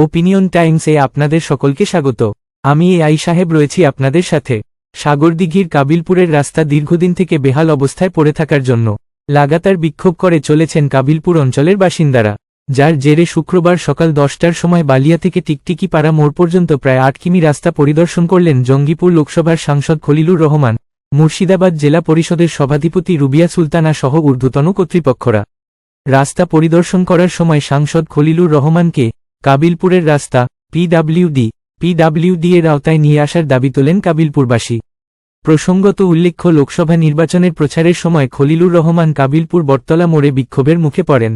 Opinion টাইমসে আপনাদের সকলকে স্বাগত। আমি এ আই সাহেব রয়েছি আপনাদের সাথে। সাগরদিঘির কাবিলপুরের রাস্তা দীর্ঘদিন থেকে বেহাল অবস্থায় পড়ে থাকার জন্য লাগাতার বিক্ষোভ করে চলেছেন কাবিলপুর অঞ্চলের বাসিন্দারা, যার জেরে শুক্রবার সকাল দশটার সময় বালিয়া থেকে টিকটিকি পাড়া মোড় পর্যন্ত প্রায় আট কিমি রাস্তা পরিদর্শন করলেন জঙ্গিপুর লোকসভার সাংসদ খলিলুর রহমান, মুর্শিদাবাদ জেলা পরিষদের সভাধিপতি রুবিয়া সুলতানা সহ ঊর্ধ্বতন কর্তৃপক্ষরা। রাস্তা পরিদর্শন করার সময় সাংসদ খলিলুর রহমানকে কাবিলপুরের রাস্তা পিডাব্লিউডি পিডাব্লিউডি এর আওতায় নিয়ে আসার দাবি তোলেন কাবিলপুরবাসী। প্রসঙ্গত উল্লেখ্য, লোকসভা নির্বাচনের প্রচারের সময় খলিলুর রহমান কাবিলপুর বটতলা মোড়ে বিক্ষোভের মুখে পড়েন।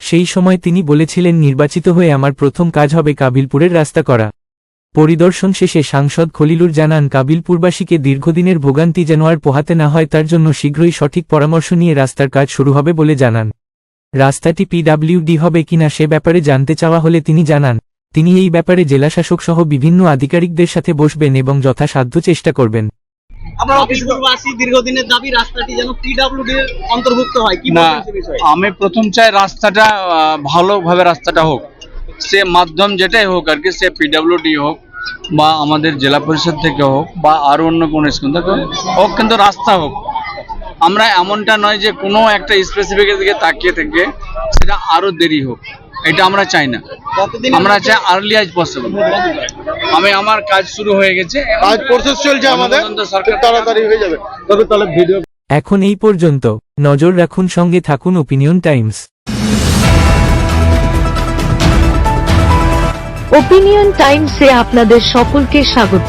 সেই সময় তিনি বলেছিলেন, নির্বাচিত হয়ে আমার প্রথম কাজ হবে কাবিলপুরের রাস্তা করা। পরিদর্শন শেষে সাংসদ খলিলুর জানান, কাবিলপুরবাসীকে দীর্ঘদিনের ভোগান্তি যেন আর পোহাতে না হয়, তার জন্য শীঘ্রই সঠিক পরামর্শ নিয়ে রাস্তার কাজ শুরু হবে বলে জানান। রাস্তাটি পিডাব্লিউডি হবে কিনা সে ব্যাপারে জানতে চাওয়া হলে তিনি জানান তিনি এই ব্যাপারে জেলাশাসক সহ বিভিন্ন আধিকারিকদের সাথে বসবেন এবং যথাসাধ্য চেষ্টা করবেন। আমরা দীর্ঘদিনের দাবি রাস্তাটি যেন পিডাব্লিউডি অন্তর্ভুক্ত হয়। কি না আমি প্রথম চাই রাস্তাটা আহ, ভালোভাবে রাস্তাটা হোক। সে মাধ্যম যেটাই হোক আর কি সে পিডাব্লিউডি হোক বা আমাদের জেলা পরিষদ থেকে হোক বা আরও অন্য কোনো স্কুল থেকে হোক কিন্তু রাস্তা হোক। আমরা এমনটা নয় যে কোনো একটা স্পেসিফিকের দিকে তাকিয়ে থেকে সেটা আরও দেরি হোক। এটা আমরা চাই না। আমরা চাই আর্লি আজ পসিবল আমি আমার কাজ শুরু হয়ে গেছে। আজ প্রসেস চলছে আমাদের। সরকার তাড়াতাড়ি হয়ে যাবে। তবে তাহলে ভিডিও এখন এই পর্যন্ত। নজর রাখুন সঙ্গে থাকুন ওপিনিয়ন টাইমস ওপিনিয়ন টাইমসে আপনাদের সকলকে স্বাগত।